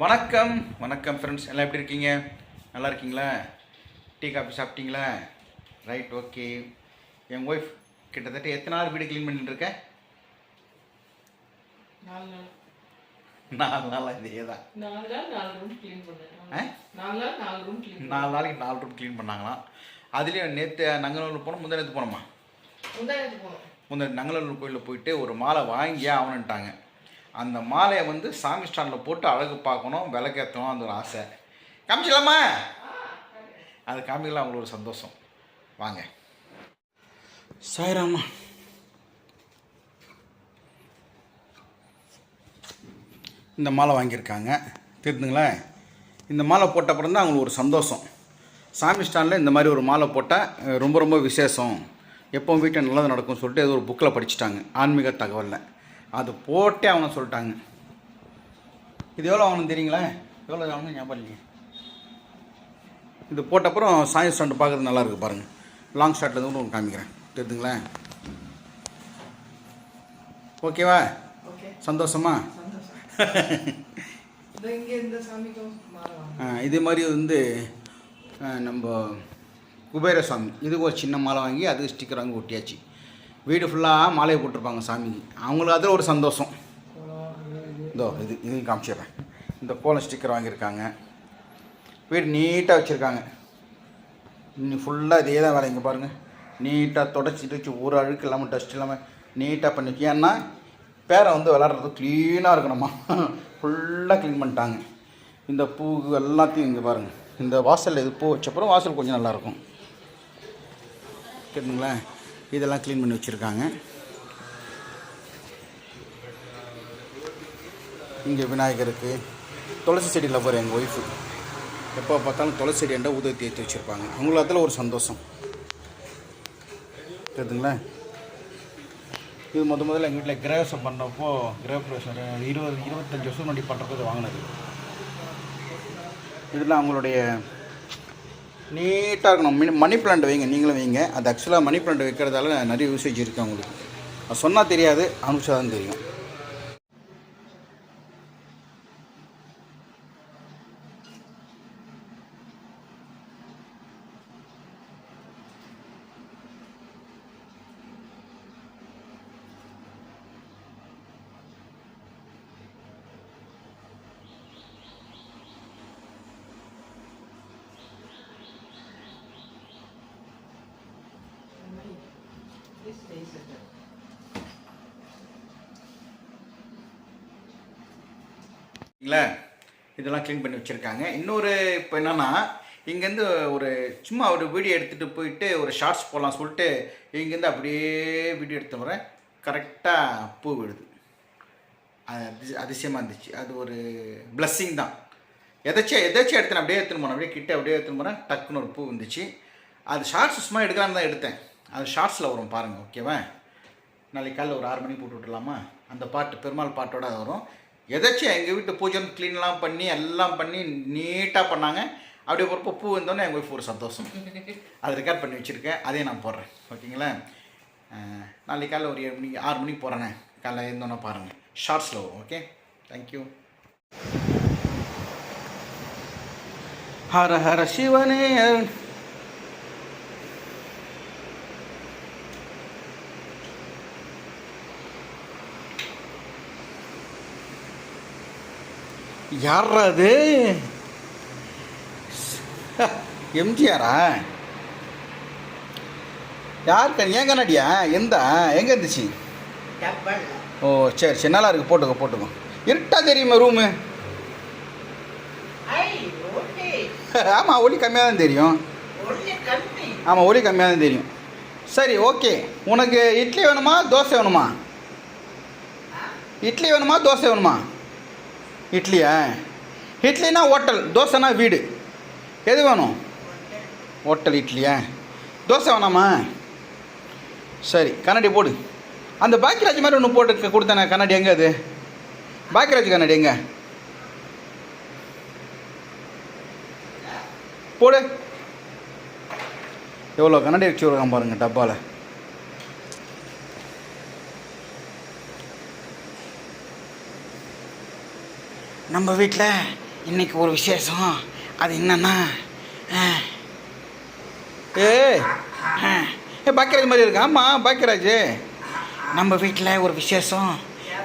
வணக்கம். வணக்கம் ஃப்ரெண்ட்ஸ் எல்லாம் எப்படி இருக்கீங்க? நல்லா இருக்கீங்களா? டீ காஃபி சாப்பிட்டீங்களா? ரைட் ஓகே என் ஒய்ஃப் கிட்டத்தட்ட எத்தனை நாள் வீடு க்ளீன் பண்ணிட்டு இருக்கேன் நாலு நாள். இதே தான் நாலு நாளைக்கு நாலு ரூம் க்ளீன் பண்ணாங்களாம். அதுலேயும் நேற்று நங்கநல்லூர் போனோம்? முந்தா நேற்று போனோமா போனோம். முந்தின நங்கநல்லூர் கோயிலில் போயிட்டு ஒரு மாலை வாங்கியே ஆகணுன்ட்டாங்க அந்த மாலையை வந்து சாமி ஸ்டாண்டில் போட்டு அழகு பார்க்கணும் விளக்கேற்றணும் அந்த ஒரு ஆசை. காமிச்சிடலாமா அது காமிக்கலாம் அவங்களோட ஒரு சந்தோஷம். வாங்க. சாய்ராமா. இந்த மாலை வாங்கியிருக்காங்க. தெரியுதுங்களா இந்த மாலை போட்ட அப்புறம் தான் அவங்களுக்கு ஒரு சந்தோஷம். சாமி ஸ்டாண்டில் இந்த மாதிரி ஒரு மாலை போட்டால் ரொம்ப ரொம்ப விசேஷம். எப்போ வீட்டில் நல்லது நடக்கும்னு சொல்லிட்டு ஏதோ ஒரு புக்கில் படிச்சுட்டாங்க. ஆன்மீக தகவலில். அது போட்டே அவங்க சொல்லிட்டாங்க. இது எவ்வளோ ஆகணும் தெரியுங்களா? எவ்வளோ ஆகணும் ஞாபகம் இல்லைங்க இது போட்ட அப்புறம் சாமி ஸ்டாண்டு பார்க்குறது நல்லா இருக்கு பாருங்கள் லாங் ஷாட்டில் இருந்து உங்களுக்கு காமிக்கிறேன். தெரியுதுங்களா? ஓகேவா? ஓகே. சந்தோஷமா? இதே மாதிரி வந்து நம்ம குபேர சாமி இதுக்கு ஒரு சின்ன மாலை வாங்கி அதுக்கு ஸ்டிக்கர் வாங்கி ஒட்டியாச்சு. வீடு ஃபுல்லாக மாலையை போட்டிருப்பாங்க சாமிக்கு அவங்களுக்கு அதில் ஒரு சந்தோஷம். இதோ இது இதையும் காமிச்சிடுறேன். இந்த கோலம் ஸ்டிக்கர் வாங்கியிருக்காங்க. வீடு நீட்டாக வச்சுருக்காங்க. இன்னும் ஃபுல்லாக இதே தான் வேலை. இங்கே பாருங்கள் நீட்டாக தொடச்சிட்டு வச்சு ஒரு அழுக்கு இல்லாமல் டஸ்ட் இல்லாமல் நீட்டாக பண்ணி வச்சு ஏன்னா பேரை வந்து விளாட்றது க்ளீனாக இருக்கணுமா? ஃபுல்லாக க்ளீன் பண்ணிட்டாங்க. இந்த பூ எல்லாத்தையும் இங்கே பாருங்கள் இந்த வாசலில் இது பூ வச்சப்பறம் வாசல் கொஞ்சம் நல்லாயிருக்கும் கேட்டுங்களா இதெல்லாம் க்ளீன் பண்ணி வச்சுருக்காங்க. இங்கே விநாயகருக்கு துளசி செடி லவர் எங்கள் ஒய்ஃபு எப்போ பார்த்தாலும் துளசி செடி என்ற உதவி தேர்த்து வச்சுருப்பாங்க. அவங்கள அதில் ஒரு சந்தோஷம். தெரியுதுங்களா? இது முத முதல்ல எங்கள் வீட்டில் கிரகசம் பண்ணப்போ கிரகப்பிரவேசம் இருபது இருபத்தஞ்சி வருஷம் முன்னாடி பண்ணுறப்போ வாங்கினது. இதெல்லாம் அவங்களுடைய நீட்டாக இருக்கணும். மினி மணி பிளான்ட் வைங்க நீங்களும் வைங்க. அது ஆக்சுவலாக மணி பிளான்ட் வைக்கிறதால நிறைய யூசேஜ் இருக்குது அவங்களுக்கு. அது சொன்னால் தெரியாது அனுப்பிச்சா தான் தெரியும். This space at the- இதெல்லாம் க்ளீன் பண்ணி வச்சுருக்காங்க. இன்னொரு இப்போ என்னென்னா இங்கேருந்து ஒரு சும்மா ஒரு வீடியோ எடுத்துகிட்டு போயிட்டு ஒரு ஷார்ட்ஸ் போடலாம் சொல்லிட்டு இங்கேருந்து அப்படியே வீடியோ எடுத்து வரேன் கரெக்டாக பூ விடுது அது அதிச- அதிசயமாக இருந்துச்சு. அது ஒரு பிளஸ்ஸிங் தான். எதாச்சும் எதாச்சும் எடுத்தேன் அப்படியே எடுத்துன்னு போனேன். அப்படியே கிட்ட அப்படியே எடுத்துன்னு போனேன். டக்குன்னு ஒரு பூ வந்துச்சு. அது ஷார்ட்ஸ் சும்மா எடுக்கலான்னு தான் எடுத்தேன். அது ஷார்ட்ஸில் வரும் பாருங்கள் ஓகேவா நாளைக்கு காலையில் ஒரு ஆறு மணிக்கு போட்டு விட்டுலாமா அந்த பாட்டு பெருமாள் பாட்டோட வரும். எதாச்சும் எங்கள் வீட்டு பூஜை க்ளீன்லாம் பண்ணி எல்லாம் பண்ணி நீட்டாக பண்ணாங்க. அப்படியே போகிறப்போ பூ வந்தோடனே எங்கள் ஒய்ஃப் ஒரு சந்தோஷம். அதை ரெக்கார்ட் பண்ணி வச்சுருக்கேன். அதையும் நான் போடுறேன். ஓகேங்களா நாளைக்கு காலையில் ஒரு ஏழு மணிக்கு ஆறு மணிக்கு போகிறேனே காலைல இருந்தோன்னே பாருங்கள் ஷார்ட்ஸில் வரும் ஓகே தேங்க்யூ ஹர ஹர சிவனே யாரா அது எம்ஜிஆரா? யார் கண்? ஏன் கண்ணாடியா? எந்த? எங்கே இருந்துச்சு. ஓ சரி சரி நல்லா இருக்கு. போட்டுக்கோ போட்டுக்கோ. இருட்டா தெரியுமா ரூமு? ஒளி. ஆமாம் ஒலி கம்மியாக தான் தெரியும். ஆமாம் ஒலி கம்மியாக தான் தெரியும். சரி ஓகே. உனக்கு இட்லி வேணுமா? தோசை வேணுமா? இட்லி வேணுமா? தோசை வேணுமா? இட்லியா? இட்லினா ஹோட்டல் தோசைனா வீடு. எது வேணும்? ஹோட்டல் இட்லியா? தோசை வேணாமா? சரி கண்ணாடி போடு. அந்த பாக்கியராஜ் மாதிரி ஒன்று போட்டு கொடுத்தேனே கண்ணாடி எங்கே அது? பாக்கியராஜ் கண்ணாடி எங்கே? போடு. எவ்வளோ கண்ணாடி வச்சு விடுறான் பாருங்கள் டப்பாவில் நம்ம வீட்டில் இன்னைக்கு ஒரு விசேஷம். அது என்னன்னா. ஏ. பாக்கியராஜ் மாதிரி இருக்கு? ஆமாம் பாக்கியராஜ். நம்ம வீட்டில் ஒரு விசேஷம்.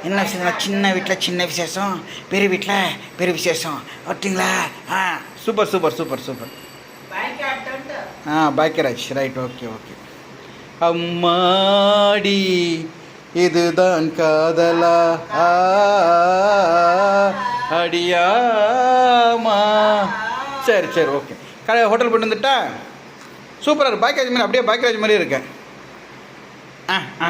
என்ன விசேஷம் சின்ன வீட்டில் சின்ன விசேஷம் பெரிய வீட்டில் பெரிய விசேஷம். ஓட்டிங்களா ஆ. Super super super super. ஆ பாக்கியராஜ். Right okay okay. அம்மாடி இதுதான் காதலா. ஆ, அடியாமா சரி சரி ஓகே கடை ஹோட்டல் போட்டு வந்துட்டா? சூப்பராக இருக்கு. பாக்கியராஜ் மாதிரி அப்படியே பாக்கியராஜ் மாதிரி இருக்கேன் ஆ ஆ.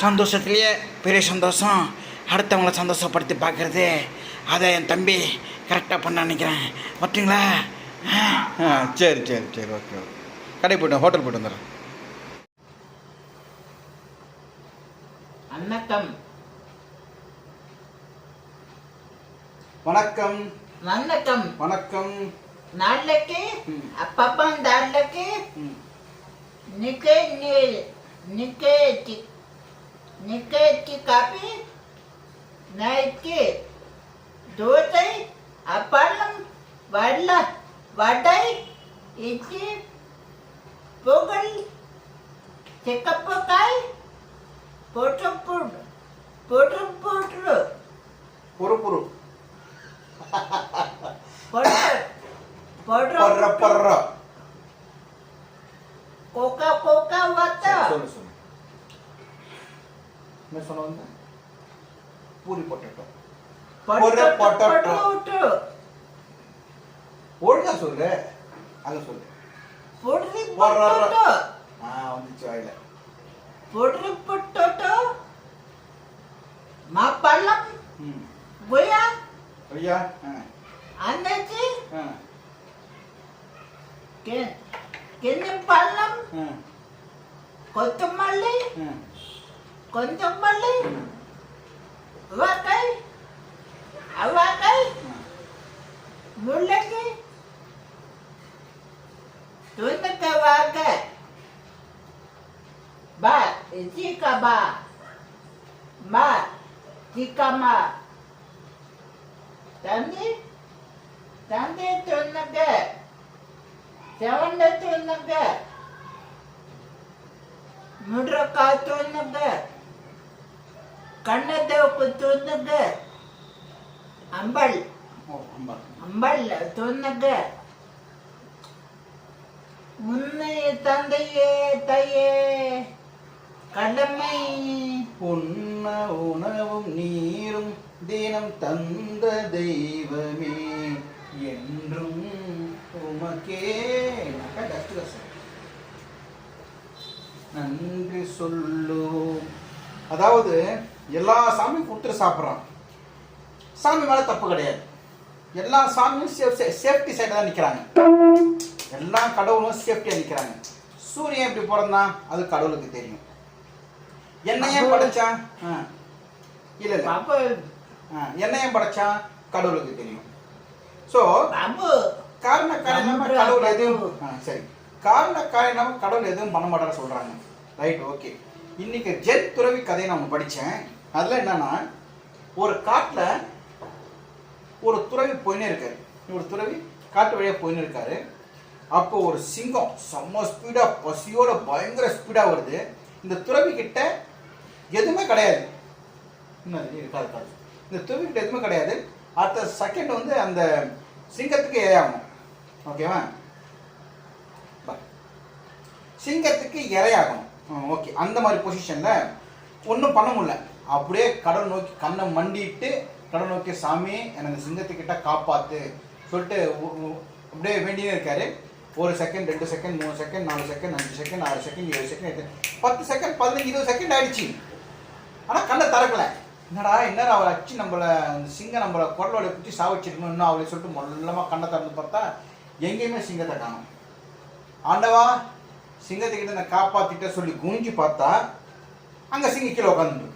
சந்தோஷத்துலேயே பெரிய சந்தோஷம். அடுத்தவங்கள சந்தோஷப்படுத்தி பார்க்குறது. அதை என் தம்பி கரெக்டாக பண்ண நினைக்கிறேன். ஓகேங்களா ஆ. சரி சரி சரி ஓகே ஓகே கடை போய்ட்டு ஹோட்டல் போய்ட்டு வந்துடுறேன். வணக்கம் வணக்கம். வணக்கம். வணக்கம். நாளைக்கு ம். அப்பப்பா நாளைக்கு நிக்கே நிக்கே நிக்கே காபி நைட்டு தோசை அப்பளம் வல்ல வடை இட்லி பொங்கல் சிக்கப்பக்காய் போட்டு போட்டு போட்டு போட்டு பொறு पर्र पर्र कोका कोका वाता सुन सुन मैं सुनाऊंगा पूरी पोटैटो पर्र पोटैटो ஓடுதா சொல்லு. அங்க சொல்லு. பொடுரி பொட்டோட்டோ ஆ வந்துச்சு வாயில. பொடுரி பொட்டோட்டோ மா பள்ளம். அன்னைக்கு பள்ளம். கொத்தமல்லி கொந்தமல்லி அவக்காய் அவக்காய் முள்ளங்கி. துண்டக்காய் வாக்காய் ba jika ba ma jika ma dan தந்தை சொன்னங்க. செவண்ட சொன்னங்க. முடுறக்கா சொன்னங்க. கண்ணதேவுக்கு சொன்னங்க. அம்பல். அம்பல். சொன்னங்க. உன்னை தந்தையே தையே. கடமை. உண்ண உணவும் நீரும் தினம் தந்த தெய்வமே. என்றும் உமக்கே டஸ்ட். நன்றி சொல்லுவோம் அதாவது எல்லா சாமியும் கொடுத்துட்டு சாப்பிட்றான். சாமி மேலே தப்பு கிடையாது. எல்லா சாமியும் சேஃப் சேஃப்டி சைடாக தான் நிற்கிறாங்க எல்லா கடவுளும் சேஃப்டியாக நிற்கிறாங்க சூரியன் எப்படி பிறந்தான் அது கடவுளுக்கு தெரியும். என்ன ஏன் படைச்சான். இல்ல இல்ல. பாபு ஆ, என்ன ஏன் படைச்சான் கடவுளுக்கு தெரியும். பாபு காரண காரணமா நம்புற கடவுள் எதுவும் சரி. காரண காரணமா கடவுள் எதுவும் பண்ண மாட்டான்னு சொல்றாங்க. ரைட் ஓகே இன்னைக்கு ஜென் துறவி கதையை நான் படிச்சேன். அதுல என்னன்னா ஒரு காட்டுல ஒரு துறவி போயினே இருக்காரு. ஒரு துறவி காட்டு வழியா போயின்னு இருக்காரு. அப்போ ஒரு சிங்கம் செம்ம ஸ்பீடா பசியோட பயங்கர ஸ்பீடா வருது. இந்த துறவி கிட்ட எதுவுமே கிடையாது. இருக்காது இருக்காது. இந்த துறவி கிட்ட எதுவுமே கிடையாது. அடுத்த செகண்ட் வந்து அந்த சிங்கத்துக்கு இரையாகும் ஓகேவா சிங்கத்துக்கு இரையாகணும் ஓகே அந்த மாதிரி பொசிஷனில் ஒன்றும் பண்ண முடியல. அப்படியே கடல் நோக்கி கண்ணை மண்டிட்டு கடல் நோக்கி சாமி எனக்கு சிங்கத்துக்கிட்ட காப்பாற்று சொல்லிட்டு அப்படியே வேண்டியே இருக்காரு. ஒரு செகண்ட் ரெண்டு செகண்ட் மூணு செகண்ட் நாலு செகண்ட் அஞ்சு செகண்ட் ஆறு செகண்ட் ஏழு செகண்ட் எட்டு பத்து செகண்ட் பதினஞ்சு இருபது செகண்ட் ஆயிடுச்சு. ஆனால் கண்ணை திறக்கலை. என்னடா என்னடா அவளை அச்சு நம்மளை அந்த சிங்கம் நம்மளை குரலோட குத்தி சாவச்சிருக்கணும் இன்னும் அவளை சொல்லிட்டு மொல்லமாக கண்ணை திறந்து பார்த்தா எங்கேயுமே சிங்கத்தை காணும். ஆண்டவா சிங்கத்துக்கிட்ட நான் காப்பாத்திட்ட சொல்லி குனிஞ்சு பார்த்தா அங்கே சிங்கம் கீழே உட்காந்துட்டு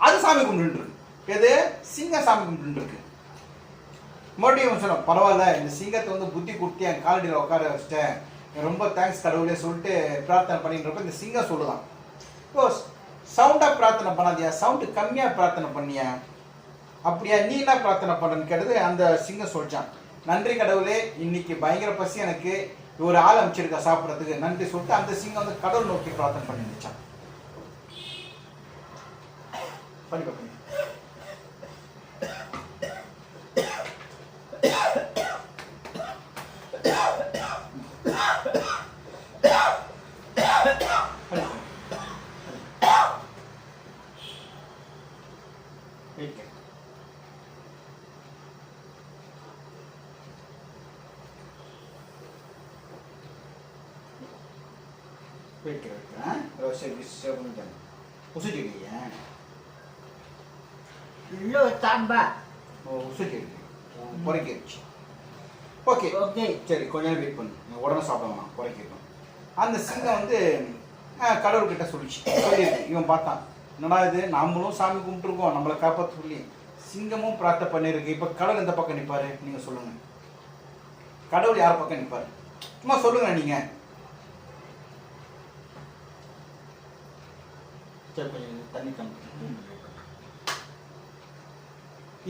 அது சாமி கும்பிட்டு எது? சிங்க சாமி கும்பிட்டு இருக்கு மறுபடியும் சொன்னோம் பரவாயில்ல இந்த சிங்கத்தை வந்து புத்தி கொடுத்து என் காலடியில் உட்கார வச்சிட்டேன். ரொம்ப தேங்க்ஸ் கடவுளே சொல்லிட்டு பிரார்த்தனை பண்ணின்றப்ப இந்த சிங்கம் சொல்லுதான். சவுண்டாக பிரார்த்தனை பண்ணாதியா? சவுண்டு கம்மியாக பிரார்த்தனை பண்ணியா? அப்படியா? நீ என்ன பிரார்த்தனை பண்ணுன்னு கேட்டது அந்த சிங்கம் சொல்லிச்சான் நன்றி கடவுளே இன்னைக்கு பயங்கர பசி எனக்கு. ஒரு ஆள் அமைச்சிருக்கா சாப்பிட்றதுக்கு. நன்றி சொல்லிட்டு அந்த சிங்கம் வந்து கடவுள் நோக்கி பிரார்த்தனை பண்ணிருந்துச்சான் பண்ணி பண்ணி சரி பண்ணிட்டேன் உசுச்செடியா Lo tamba. ஓ உசுச்செடி குறைக்கிடுச்சு ஓகே Okay. சரி கொஞ்ச நேரம் வெயிட் பண்ணு உடனே சாப்பிட வேணாம் குறைக்கணும் அந்த சிங்கம் வந்து கடவுள்கிட்ட சொல்லிச்சு சொல்லியிருக்கு இவன் பார்த்தான் என்னடா இது நாமளும் சாமி கும்பிட்டுருக்கோம் நம்மளை காப்பாற்ற சொல்லி சிங்கமும் பிரார்த்தனை பண்ணியிருக்கு இப்போ கடவுள் எந்த பக்கம் நிற்பாரு நீங்கள் சொல்லுங்க. கடவுள் யார் பக்கம் நிற்பாரு சும்மா சொல்லுங்க நீங்க சரி கொஞ்சம் தண்ணி கம்மி.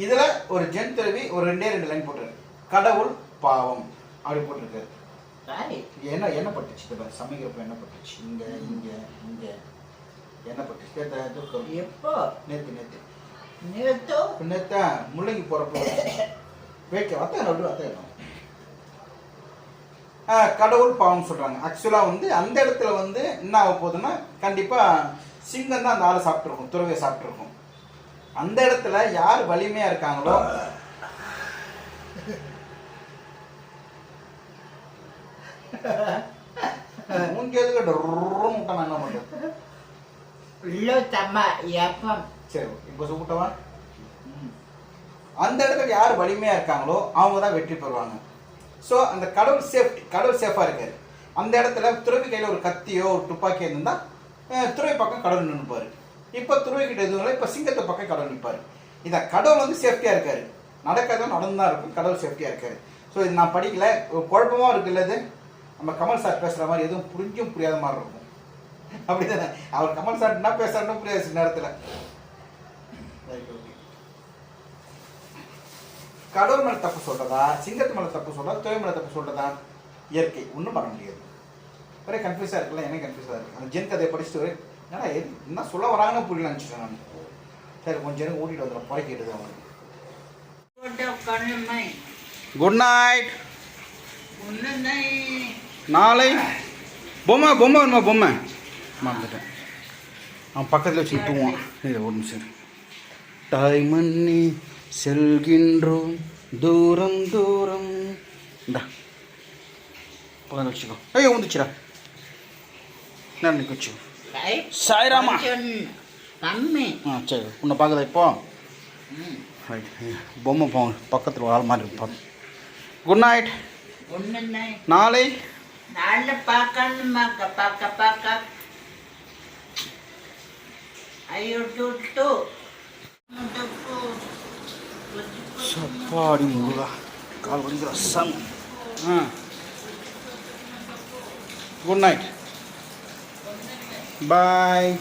இதுல ஒரு ஜென் துறவி ஒரு ரெண்டே ரெண்டு லைன் போட்டுரு கடவுள் பாவம் அப்படி போட்டிருக்காரு. என்ன என்ன பட்டுச்சு? இந்த சமைக்கிறப்ப என்ன பட்டுச்சு? இங்க இங்க இங்க. என்ன பட்டுச்சு? தூக்கம். எப்போ? நேத்து நேத்து. நேத்து? நேத்தா முள்ளங்கி போறப்ப வைக்க வத்த நடு வத்த கடவுள் பாவம் சொல்றாங்க. ஆக்சுவலா வந்து அந்த இடத்துல வந்து என்ன ஆக போகுதுன்னா கண்டிப்பா சிங்கம் தான் அந்த ஆளை சாப்பிட்டுருக்கும் துறவியை சாப்பிட்டுருக்கும். அந்த இடத்துல யார் வலிமையா இருக்காங்களோ என்ன பண்றது Lo tamba yapam. சரி இப்போ சுட்டவா அந்த இடத்துல யார் வலிமையா இருக்காங்களோ அவங்க தான் வெற்றி பெறுவாங்க. ஸோ அந்த கடவுள் சேஃப்டி கடவுள் சேஃபாக இருக்காரு. அந்த இடத்துல துறவி கையில் ஒரு கத்தியோ ஒரு துப்பாக்கியோ இருந்தால் துறை பக்கம் கடவுள் நின்றுப்பார் இப்போ துறை கிட்ட எதுவும் இப்போ சிங்கத்தை பக்கம் கடவுள் நிற்பார் இந்த கடவுள் வந்து சேஃப்டியாக இருக்கார். நடக்காத நடந்து தான் இருக்கும். கடவுள் சேஃப்டியாக இருக்கார். ஸோ இது நான் படிக்கல. ஒரு குழப்பமாக இருக்குல்ல இது? நம்ம கமல் சார் பேசுகிற மாதிரி எதுவும் புரிஞ்சும் புரியாத மாதிரி இருக்கும். அப்படிதானே? அவர் கமல் சார் என்ன பேசுறாருன்னு புரியாது சில நேரத்தில். ஓகே கடவுள் மேலே தப்பு சொல்கிறதா சிங்கத்து மேலே தப்பு சொல்கிறதா துறை மேலே தப்பு சொல்கிறதா இயற்கை. ஒன்றும் பண்ண முடியாது. ஒரே கன்ஃபியூஸாக இருக்குல்ல எனக்கு கன்ஃபியூஸாக இருக்குது அந்த ஜென் கதையை படிச்சுட்டு ஒரே ஏன்னா என்ன சொல்ல வராங்கன்னு புரியல நினச்சிட்டேன் நான். சரி கொஞ்சம் நேரம் ஓட்டிட்டு வந்துடும் புறக்கிட்டு அவனுக்கு குட் நைட் நாளை பொம்மை பொம்மை வருமா பொம்மை? மறந்துட்டேன். அவன் பக்கத்தில் வச்சு தூங்குவான். இது ஒரு நிமிஷம் தாய் மண்ணி செல்கின்றோம் தூரம் தூரம். இந்தா பக்கத்தில் வச்சுக்கோ. ஐயோ வந்துச்சுடா என்ன நிற்க வச்சு. சாய்ராமா. ஆ சரி உன்னை பார்க்குதா இப்போ பொம்மை போ பக்கத்தில் ஆள் மாதிரி இருப்பான் குட் நைட். நாளை pakan maka paka paka. Ayo tutu. Mudaku. சப்பாடி முருகா கால் வலிக்கிற சம் ஆ குட் நைட் Bye.